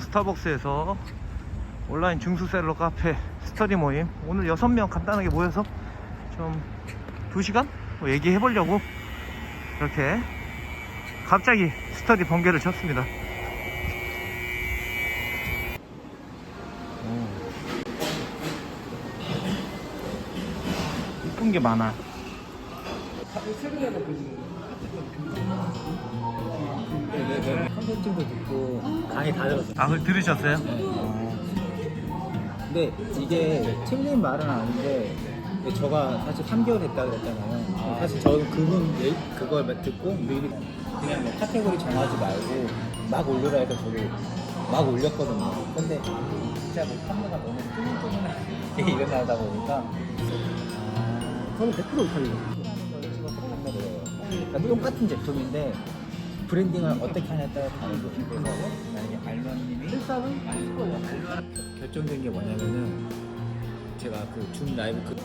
스타벅스에서 온라인 중수셀러 카페 스터디 모임. 오늘 6명 간단하게 모여서 좀 2시간? 뭐 얘기해 보려고 이렇게 갑자기 스터디 번개를 쳤습니다. 오. 이쁜 게 많아 컨설팅도 듣고 강의 다 들었어요. 아 그걸 들으셨어요? 근데 이게 틀린 말은 아닌데 근데 저가 사실 3개월 했다 그랬잖아요. 사실 저는 그분 얘- 그걸 듣고 미리 그냥 뭐 카테고리 정하지 말고 막 올려라 해서 저도 막 올렸거든요. 근데 진짜 뭐 판매가 너무 뚜문뚜문하게 일어나다 보니까 아, 저는 100% 못합니다. 그러니까 똑같은 제품인데 브랜딩을 어떻게 하냐에 따라 다르고 그래서 만약에 일단은 결정된 게 뭐냐면은 제가 그 줌 라이브 그그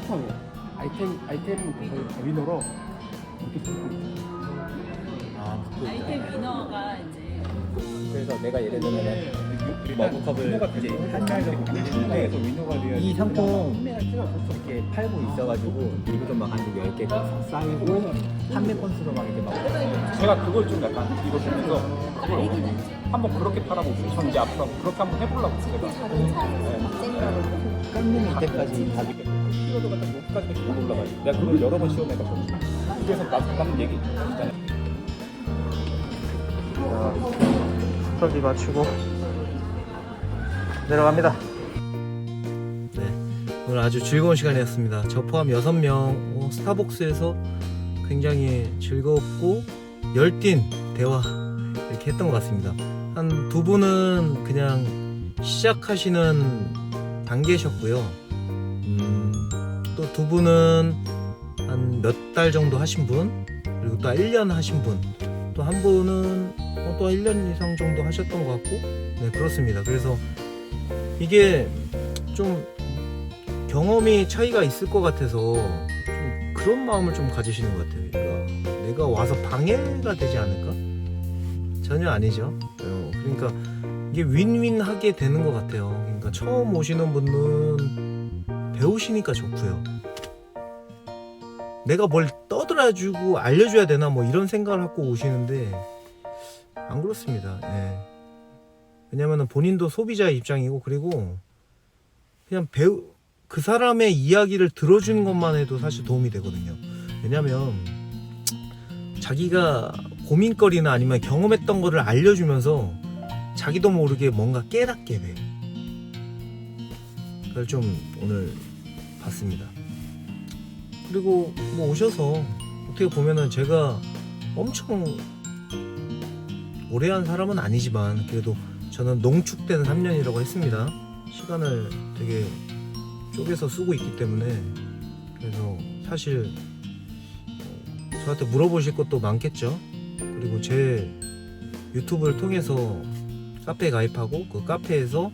쿠팡에 아이템 아이템 그 위너로 이렇게 쓰고 아, 그거 아이템 있잖아요. 위너가 이제 그래서 내가 예를 들면 머그컵을 이제 한달 정도 빌리는데 이 상품 이렇게 팔고 있어가지고 리뷰도 막한 10개가 쌓이고 판매 건수도 막 이렇게 막 제가 그걸 좀 약간 이거 보면서 그걸 한번 그렇게 팔아보고 저는 이제 앞으로 그렇게 한번 해보려고 제가. 네. 깡님이 이때까지 다 느꼈고 키워드가 딱 여기까지밖에 못 올라가요 내가 그걸 여러 번 시험해가지고 그래서 나, 나는 얘기 있잖아요 스터디 마치고 내려갑니다. 네, 오늘 아주 즐거운 시간이었습니다. 저 포함 6명 어, 스타벅스에서 굉장히 즐겁고 열띤 대화 이렇게 했던 것 같습니다. 한 두 분은 그냥 시작하시는 단계셨고요. 음, 또 두 분은 한 몇 달 정도 하신 분, 그리고 또 1년 하신 분, 또 한 분은 어, 또 1년 이상 정도 하셨던 것 같고. 네 그렇습니다. 그래서 이게 좀 경험이 차이가 있을 것 같아서 좀 그런 마음을 좀 가지시는 것 같아요. 그러니까 내가 와서 방해가 되지 않을까? 전혀 아니죠. 어, 그러니까 이게 윈윈하게 되는 것 같아요. 그러니까 처음 오시는 분은 배우시니까 좋고요 내가 뭘 떠들어주고 알려줘야 되나 뭐 이런 생각을 갖고 오시는데 안 그렇습니다. 예. 왜냐면은 본인도 소비자 입장이고 그리고 그냥 배우 그 사람의 이야기를 들어주는 것만 해도 사실 도움이 되거든요. 왜냐면 자기가 고민거리나 아니면 경험했던 거를 알려주면서 자기도 모르게 뭔가 깨닫게 돼. 그걸 좀 오늘 봤습니다. 그리고 뭐 오셔서 어떻게 보면은 제가 엄청 오래 한 사람은 아니지만 그래도 저는 농축된 3년이라고 했습니다. 시간을 되게 쪼개서 쓰고 있기 때문에 그래서 사실 어, 저한테 물어보실 것도 많겠죠. 그리고 제 유튜브를 통해서 카페에 가입하고 그 카페에서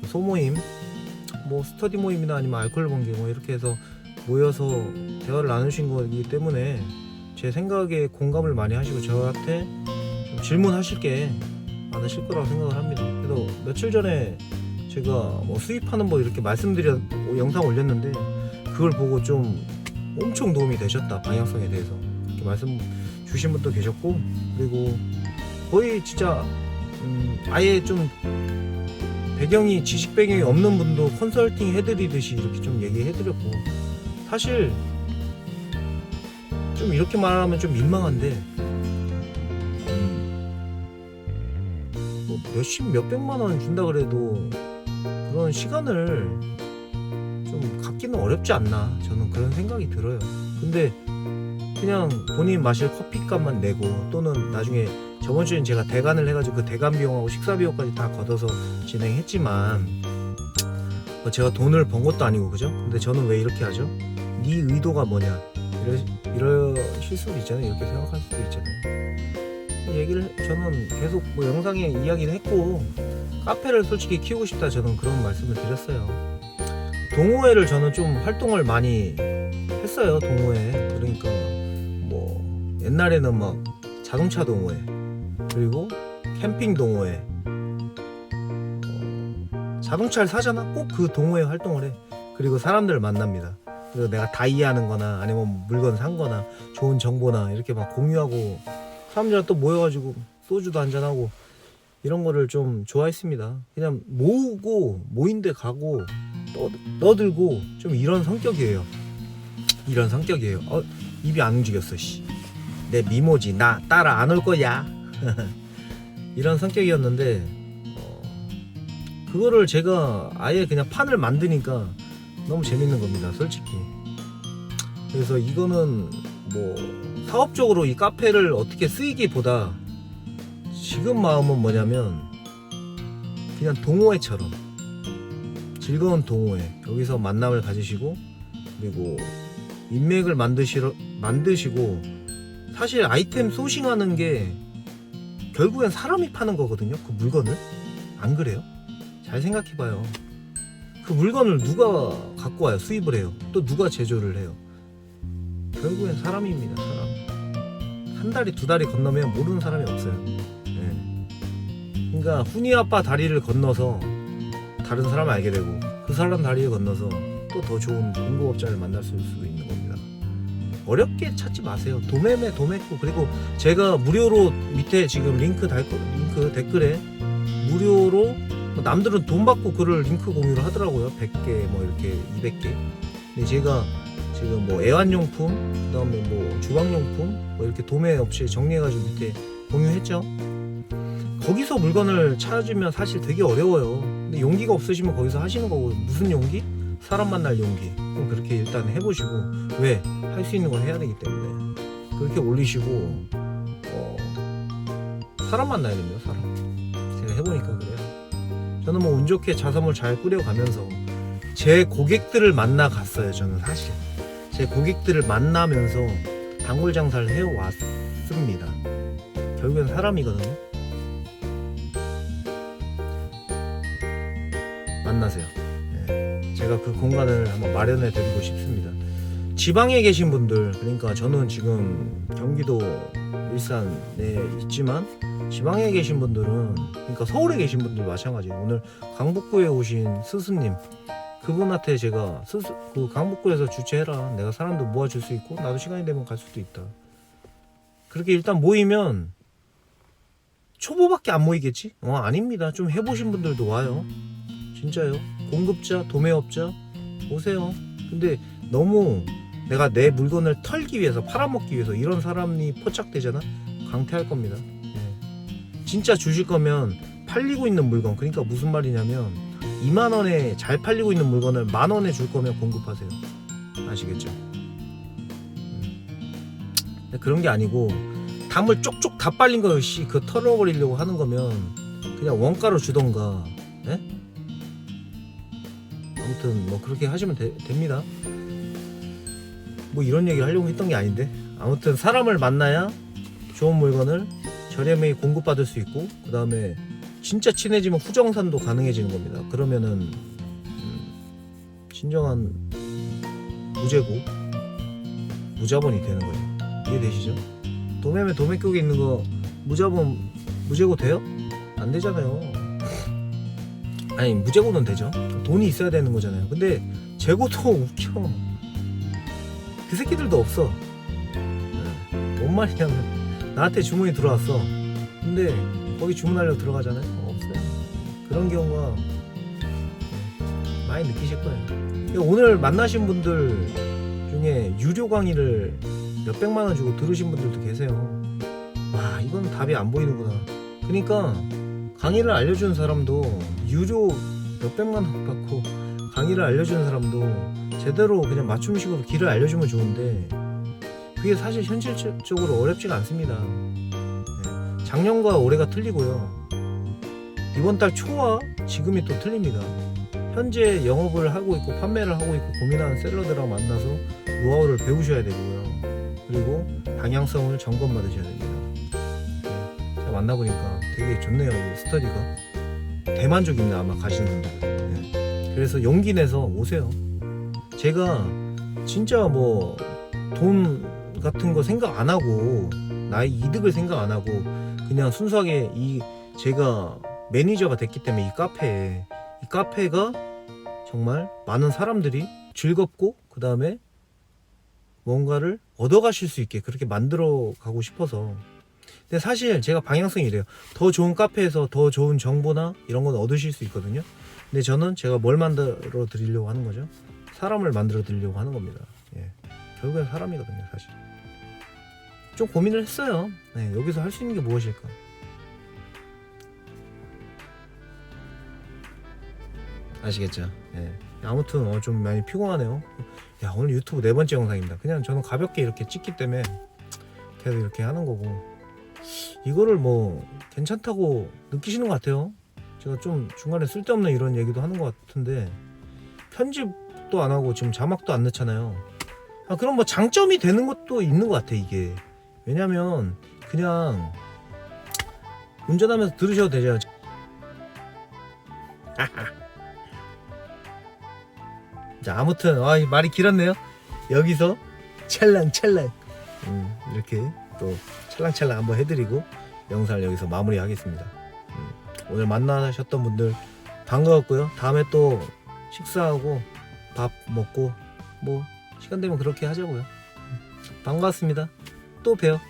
그 소모임 뭐 스터디 모임이나 아니면 알코올 번개 뭐 이렇게 해서 모여서 대화를 나누신 거기 때문에 제 생각에 공감을 많이 하시고 저한테 좀 질문하실 게 많으실 거라고 생각을 합니다. 그래서 며칠 전에 제가 뭐 수입하는 법 이렇게 말씀드려 영상 올렸는데 그걸 보고 좀 엄청 도움이 되셨다 방향성에 대해서 이렇게 말씀 주신 분도 계셨고 그리고 거의 진짜 음, 아예 좀 배경이 지식 배경이 없는 분도 컨설팅 해드리듯이 이렇게 좀 얘기해드렸고 사실 좀 이렇게 말하면 좀 민망한데 음, 뭐 몇십 몇백만 원 준다 그래도 그런 시간을 좀 갖기는 어렵지 않나 저는 그런 생각이 들어요 근데 그냥 본인 마실 커피값만 내고 또는 나중에 저번 주엔 제가 대관을 해가지고 그 대관 비용하고 식사 비용까지 다 걷어서 진행했지만 뭐 제가 돈을 번 것도 아니고 그죠? 근데 저는 왜 이렇게 하죠? 네 의도가 뭐냐? 이러, 이러실 수도 있잖아요. 이렇게 생각할 수도 있잖아요. 이 얘기를 저는 계속 뭐 영상에 이야기를 했고 카페를 솔직히 키우고 싶다 저는 그런 말씀을 드렸어요. 동호회를 저는 좀 활동을 많이 했어요 동호회. 그러니까 뭐 옛날에는 막 자동차 동호회 그리고 캠핑 동호회. 어, 자동차를 사잖아? 꼭 그 동호회 활동을 해. 그리고 사람들을 만납니다 그리고 내가 다이하는 거나 아니면 물건 산 거나 좋은 정보나 이렇게 막 공유하고 사람들이랑 또 모여가지고 소주도 한잔하고 이런 거를 좀 좋아했습니다. 그냥 모으고 모인 데 가고 떠, 떠들고 좀 이런 성격이에요. 이런 성격이에요. 어 입이 안 움직였어 씨. 내 미모지. 나 따라 안 올 거야. 이런 성격이었는데 어, 그거를 제가 아예 그냥 판을 만드니까 너무 재밌는 겁니다 솔직히. 그래서 이거는 뭐 사업적으로 이 카페를 어떻게 쓰이기보다 지금 마음은 뭐냐면 그냥 동호회처럼 즐거운 동호회 여기서 만남을 가지시고 그리고 인맥을 만드시러, 만드시고 사실 아이템 소싱하는 게 결국엔 사람이 파는 거거든요 그 물건을. 안 그래요? 잘 생각해봐요 그 물건을 누가 갖고 와요? 수입을 해요. 또 누가 제조를 해요? 결국엔 사람입니다 사람. 한 다리 두 다리 건너면 모르는 사람이 없어요. 예. 그러니까 훈이 아빠 다리를 건너서 다른 사람을 알게 되고 그 사람 다리를 건너서 또 더 좋은 공급업자를 만날 수 있는 겁니다. 어렵게 찾지 마세요. 도매매 도매고 그리고 제가 무료로 밑에 지금 링크 달 거, 링크 댓글에 무료로 뭐 남들은 돈 받고 글을 링크 공유를 하더라고요. 100개 뭐 이렇게 200개. 근데 제가 지금 뭐 애완용품 그다음에 뭐 주방용품 뭐 이렇게 도매 업체 정리해 가지고 밑에 공유했죠. 거기서 물건을 찾으면 사실 되게 어려워요. 근데 용기가 없으시면 거기서 하시는 거고 무슨 용기? 사람 만날 용기. 그럼 그렇게 일단 해보시고 왜? 할 수 있는 걸 해야 되기 때문에. 그렇게 올리시고 어, 사람 만나야 됩니다 사람. 제가 해보니까 그래요 저는 뭐 운 좋게 자선물 잘 꾸려가면서 제 고객들을 만나 갔어요 저는 사실. 제 고객들을 만나면서 단골 장사를 해왔습니다. 결국엔 사람이거든요. 만나세요. 예. 제가 그 공간을 한번 마련해 드리고 싶습니다. 지방에 계신 분들 그러니까 저는 지금 경기도 일산에 있지만 지방에 계신 분들은 그러니까 서울에 계신 분들 마찬가지예요. 오늘 강북구에 오신 스승님 그분한테 제가 스스, 그 강북구에서 주최해라. 내가 사람도 모아줄 수 있고 나도 시간이 되면 갈 수도 있다. 그렇게 일단 모이면 초보밖에 안 모이겠지? 어 아닙니다. 좀 해보신 분들도 와요. 진짜요? 공급자 도매업자 오세요. 근데 너무 내가 내 물건을 털기 위해서 팔아먹기 위해서 이런 사람이 포착되잖아 강퇴할 겁니다 예. 진짜 주실 거면 팔리고 있는 물건 그러니까 무슨 말이냐면 2만 원에 잘 팔리고 있는 물건을 만 원에 줄 거면 공급하세요 아시겠죠 음. 그런 게 아니고 담을 쪽쪽 다 빨린 거씨 그 털어버리려고 하는 거면 그냥 원가로 주던가 예? 아무튼 뭐 그렇게 하시면 되- 됩니다. 뭐 이런 얘기를 하려고 했던 게 아닌데 아무튼 사람을 만나야 좋은 물건을 저렴하게 공급받을 수 있고 그 다음에 진짜 친해지면 후정산도 가능해지는 겁니다. 그러면은 음, 진정한 무재고 무자본이 되는 거예요. 이해되시죠? 도매매 도매격에 있는 거 무자본 무재고 돼요? 안 되잖아요. 아니 무재고는 되죠. 돈이 있어야 되는 거잖아요. 근데 재고도 웃겨. 그 새끼들도 없어. 네. 뭔 말이냐면 나한테 주문이 들어왔어. 근데 거기 주문하려고 들어가잖아요. 없어요. 그런 경우가 네, 많이 느끼실 거예요. 오늘 만나신 분들 중에 유료 강의를 몇백만 원 주고 들으신 분들도 계세요. 와 이건 답이 안 보이는구나. 그러니까 강의를 알려주는 사람도 유료 몇백만 원 받고 강의를 알려주는 사람도 제대로 그냥 맞춤식으로 길을 알려주면 좋은데 그게 사실 현실적으로 어렵지가 않습니다. 네. 작년과 올해가 틀리고요. 이번 달 초와 지금이 또 틀립니다. 현재 영업을 하고 있고 판매를 하고 있고 고민하는 셀러들하고 만나서 노하우를 배우셔야 되고요. 그리고 방향성을 점검 받으셔야 됩니다. 네. 제가 만나보니까 되게 좋네요. 이 스터디가. 대만족입니다. 아마 가시는 분들. 네. 그래서 용기 내서 오세요. 제가 진짜 뭐 돈 같은 거 생각 안 하고 나의 이득을 생각 안 하고 그냥 순수하게 이 제가 매니저가 됐기 때문에 이 카페에 이 카페가 정말 많은 사람들이 즐겁고 그 다음에 뭔가를 얻어가실 수 있게 그렇게 만들어 가고 싶어서. 근데 사실 제가 방향성이 이래요. 더 좋은 카페에서 더 좋은 정보나 이런 건 얻으실 수 있거든요. 근데 저는 제가 뭘 만들어 드리려고 하는 거죠 사람을 만들어 드리려고 하는 겁니다 예. 결국엔 사람이거든요 사실 좀 고민을 했어요 네, 여기서 할 수 있는 게 무엇일까 아시겠죠? 예. 아무튼 어, 좀 많이 피곤하네요. 야 오늘 유튜브 네 번째 영상입니다. 그냥 저는 가볍게 이렇게 찍기 때문에 계속 이렇게 하는 거고 이거를 뭐 괜찮다고 느끼시는 것 같아요. 제가 좀 중간에 쓸데없는 이런 얘기도 하는 것 같은데 편집 도 안 하고 지금 자막도 안 넣잖아요. 아, 그럼 뭐 장점이 되는 것도 있는 것 같아 이게. 왜냐면 그냥 운전하면서 들으셔도 되죠. 자 아무튼 아, 이 말이 길었네요. 여기서 찰랑찰랑 음, 이렇게 또 찰랑찰랑 한번 해드리고 영상을 여기서 마무리하겠습니다. 음, 오늘 만나셨던 분들 반가웠고요. 다음에 또 식사하고 밥 먹고 뭐 시간 되면 그렇게 하자고요. 음, 반갑습니다. 또 봬요.